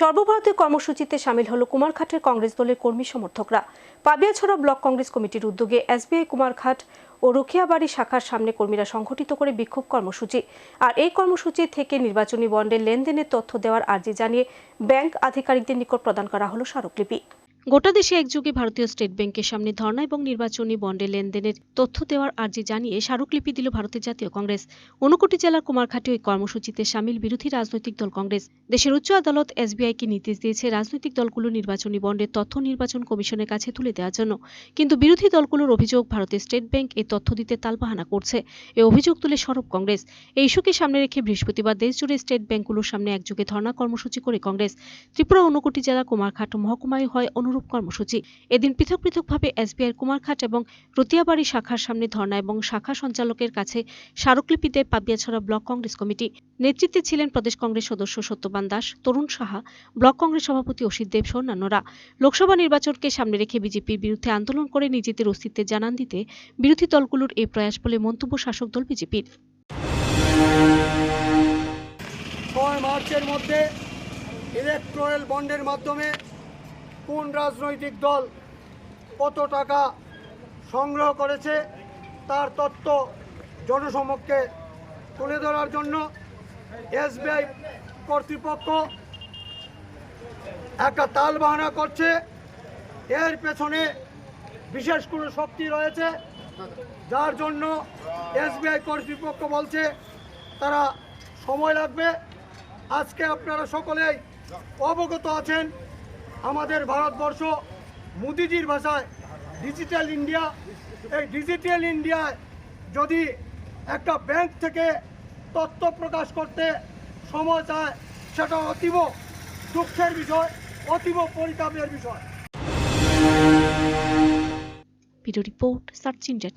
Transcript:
সর্বভারতীয় কর্মসূচিতে সামিল হল কুমারঘাটের কংগ্রেস দলের কর্মী সমর্থকরা। পাবিয়াছড়া ব্লক কংগ্রেস কমিটির উদ্যোগে এসবিআই কুমারঘাট ও রুখিয়াবাড়ি শাখার সামনে কর্মীরা সংগঠিত করে বিক্ষোভ কর্মসূচি। আর এই কর্মসূচি থেকে নির্বাচনী বন্ডের লেনদেনের তথ্য দেওয়ার আর্জি জানিয়ে ব্যাংক আধিকারিকদের নিকট প্রদান করা হল স্মারকলিপি। গোটা দেশে একযোগে ভারতীয় স্টেট ব্যাংকের সামনে ধর্ণা এবং নির্বাচনী বন্ডে লেনদেনের তথ্য দেওয়ার আর্জি জানিয়ে স্মারকলিপি দিল ভারতের জাতীয় কংগ্রেস। ঊনকোটি জেলার কুমারঘাটে ওই কর্মসূচিতে সামিল বিরোধী রাজনৈতিক দল কংগ্রেস। দেশের উচ্চ আদালত এসবিআইকে নির্দেশ দিয়েছে রাজনৈতিক দলগুলো নির্বাচনী বন্ডের তথ্য নির্বাচন কমিশনের কাছে তুলে দেওয়ার জন্য। কিন্তু বিরোধী দলগুলোর অভিযোগ ভারতের স্টেট ব্যাংক এই তথ্য দিতে তালবাহানা করছে। এই অভিযোগ তুলে সরব কংগ্রেস। এই ইস্যুকে সামনে রেখে বৃহস্পতিবার দেশজুড়ে স্টেট ব্যাংকগুলোর সামনে একযোগে ধর্ণা কর্মসূচি করে কংগ্রেস। ত্রিপুরা ঊনকোটি জেলা কুমারঘাট মহকুমায় হয় অনুরূপ কর্মসূচি। এদিন পৃথক পৃথকভাবে এসবিআই কুমারঘাট এবং রতিয়াবাড়ি শাখার সামনে ধর্ণা এবং শাখা সঞ্চালকের কাছে স্মারকলিপি দেয় পাবিয়াছড়া ব্লক কংগ্রেস কমিটি। নেতৃত্বে ছিলেন প্রদেশ কংগ্রেস সদস্য সত্যবান দাস, তরুণ সাহা, ব্লক কংগ্রেস সভাপতি অসিত দেব অন্যান্যরা লোকসভা নির্বাচনকে সামনে রেখে বিজেপির বিরুদ্ধে আন্দোলন করে নিজেদের অস্তিত্বের জানান দিতে বিরোধী দলগুলোর এই প্রয়াস বলে মন্তব্য শাসক দল বিজেপির। ছয় মার্চের মধ্যে ইলেকট্রাল বন্ডের মাধ্যমে কোন রাজনৈতিক দল কত টাকা সংগ্রহ করেছে তার তথ্য জনসমক্ষে তুলে ধরার জন্য এসবিআই কর্তৃপক্ষ একটা তাল বাহানা করছে। এর পেছনে বিশেষ কোনো শক্তি রয়েছে, যার জন্য এসবিআই কর্তৃপক্ষ বলছে তারা সময় লাগবে। আজকে আপনারা সকলেই অবগত আছেন। আমাদের ভারতবর্ষ মোদিজির ভাষায় ডিজিটাল ইন্ডিয়া এই ডিজিটাল ইন্ডিয়ায় যদি একটা ব্যাংক থেকে তথ্য প্রকাশ করতে সময় চায়, সেটা অতীব দুঃখের বিষয়, অতীব পরিতাপের বিষয়। Report, search India